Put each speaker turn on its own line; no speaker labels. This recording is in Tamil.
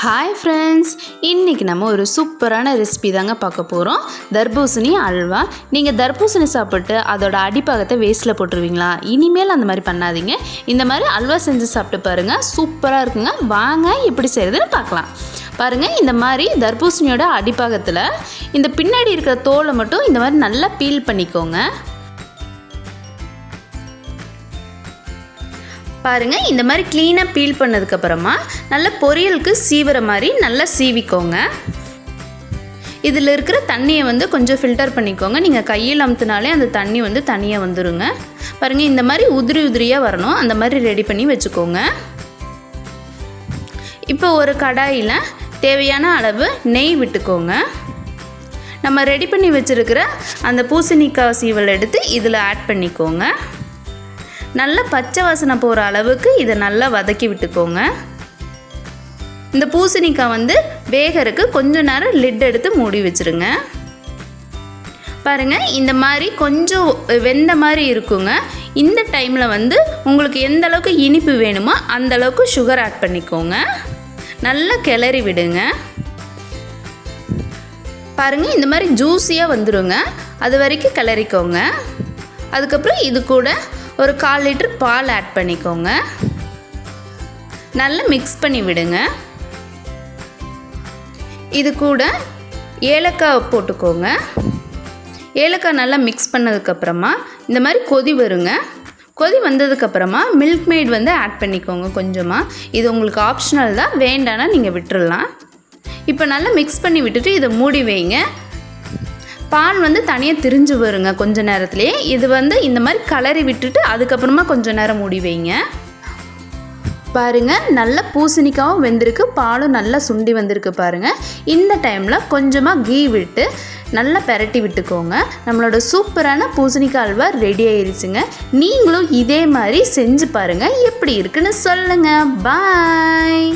ஹாய் ஃப்ரெண்ட்ஸ் இன்றைக்கி நம்ம ஒரு சூப்பரான ரெசிபி தாங்க பார்க்க போகிறோம் தர்பூசணி அல்வா. நீங்கள் தர்பூசணி சாப்பிட்டு அதோட அடிப்பாகத்தை வேஸ்ட்டில் போட்டுருவீங்களா? இனிமேல் அந்த மாதிரி பண்ணாதீங்க. இந்த மாதிரி அல்வா செஞ்சு சாப்பிட்டு பாருங்கள் சூப்பராக இருக்குங்க. வாங்க எப்படி செய்கிறதுன்னு பார்க்கலாம். பாருங்கள் இந்த மாதிரி தர்பூசணியோட அடிப்பாகத்தில் இந்த பின்னாடி இருக்கிற தோலை மட்டும் இந்த மாதிரி நல்லா பீல் பண்ணிக்கோங்க. பாருங்கள் இந்த மாதிரி க்ளீனாக பீல் பண்ணதுக்கப்புறமா நல்ல பொரியலுக்கு சீவுற மாதிரி நல்லா சீவிக்கோங்க. இதில் இருக்கிற தண்ணியை வந்து கொஞ்சம் ஃபில்டர் பண்ணிக்கோங்க. நீங்கள் கையில் அமுத்தினாலே அந்த தண்ணி வந்து தனியாக வந்துடுங்க பாருங்கள் இந்த மாதிரி உதிரி உதிரியாக வரணும். அந்த மாதிரி ரெடி பண்ணி வச்சுக்கோங்க. இப்போ ஒரு கடாயில் தேவையான அளவு நெய் விட்டுக்கோங்க. நம்ம ரெடி பண்ணி வச்சுருக்கிற அந்த பூசணிக்காய் சீவல் எடுத்து இதில் ஆட் பண்ணிக்கோங்க. நல்லா பச்சை வாசனை போகிற அளவுக்கு இதை நல்லா வதக்கி விட்டுக்கோங்க. இந்த பூசணிக்காய் வந்து வேகருக்கு கொஞ்ச நேரம் லிட் எடுத்து மூடி வச்சுருங்க. பாருங்கள் இந்த மாதிரி கொஞ்சம் வெந்த மாதிரி இருக்குங்க. இந்த டைமில் வந்து உங்களுக்கு எந்த அளவுக்கு இனிப்பு வேணுமோ அந்த அளவுக்கு சுகர் ஆட் பண்ணிக்கோங்க. நல்லா கிளறி விடுங்க. பாருங்கள் இந்த மாதிரி ஜூஸியாக வந்துடுங்க அது வரைக்கும் கிளறிக்கோங்க. அதுக்கப்புறம் இது கூட ஒரு கால் லிட்டர் பால் ஆட் பண்ணிக்கோங்க. நல்லா மிக்ஸ் பண்ணி விடுங்க. இது கூட ஏலக்காய் போட்டுக்கோங்க. ஏலக்காய் நல்லா மிக்ஸ் பண்ணதுக்கப்புறமா இந்த மாதிரி கொதி வருங்க. கொதி வந்ததுக்கப்புறமா மில்க் மேட் வந்து ஆட் பண்ணிக்கோங்க கொஞ்சமாக இது உங்களுக்கு ஆப்ஷனல் தான் வேண்டானா நீங்கள் விட்டுறலாம். இப்போ நல்லா மிக்ஸ் பண்ணி விட்டுட்டு இதை மூடி வைங்க. பான் வந்து தனியாக திரிஞ்சு வருங்க கொஞ்ச நேரத்துலேயே இது வந்து இந்த மாதிரி கலரி விட்டுட்டு அதுக்கப்புறமா கொஞ்சம் நேரம் மூடி வைங்க. பாருங்கள் நல்ல பூசணிக்காவும் வெந்திருக்கு பாலும் நல்லா சுண்டி வந்திருக்கு பாருங்கள் இந்த டைமில் கொஞ்சமாக கீ விட்டு நல்லா பெரட்டி விட்டுக்கோங்க. நம்மளோட சூப்பரான பூசணிக்காய் அல்வா ரெடி ஆயிருச்சுங்க. நீங்களும் இதே மாதிரி செஞ்சு பாருங்கள் எப்படி இருக்குன்னு சொல்லுங்கள் பாய்